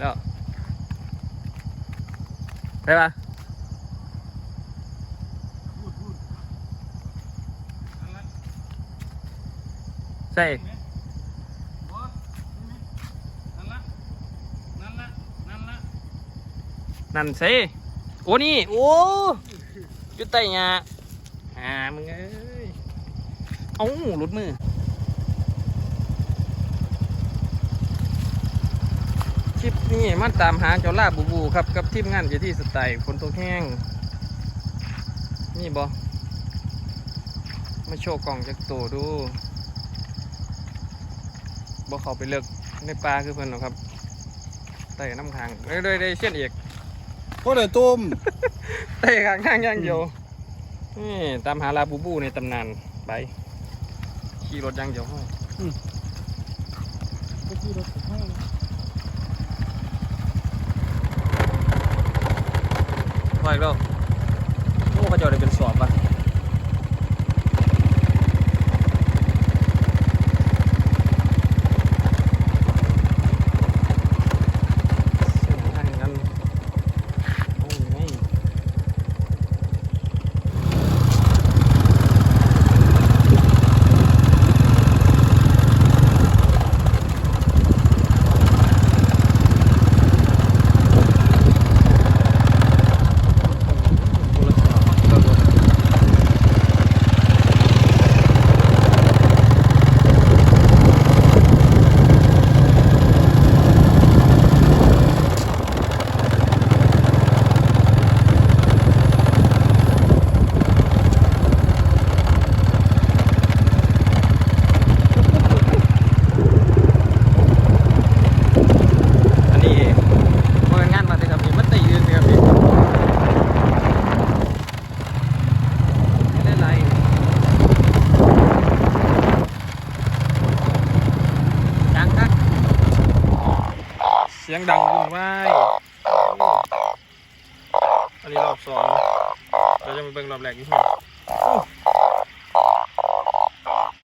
แล้วไปปะพูดพูดนั่นละใช่นั่นสิโอ้นี่ โอ้จุดไตหยาอ่ามึงเอ้ย เอ้าหลุดมือ คลิปนี้มาตามหาเจ้าล่าบูบูครับกับทีมงานเจที่สไตล์ฝนตกแห้งนี่บอมาโชว์กล่องจากตัวดูบอเขาไปเลือกในปลาคือเพื่อนหรอกครับไต่น้ำค้างได้ได้ได้เช่นเอกพวกเดือต้มไต่ค้างข้างอย่างเดียวนี่ตามหาลาบูบูในตำนานไปขี่รถอย่างเดียวห้อยก็คือรถผมให้ห้อยแล้วโอ้เขาเจะได้เป็นสอบปะเส้นทางกันโอ้ย อันนี้เมื่องานมาเลยครับพี่มันตียืนเลยครับพี่ไม่ได้ไรดังครับเสียงดังวุ่นวายอันนี้รอบสองเราจะมาเบิ่งรอบแรกอีกทีโอ้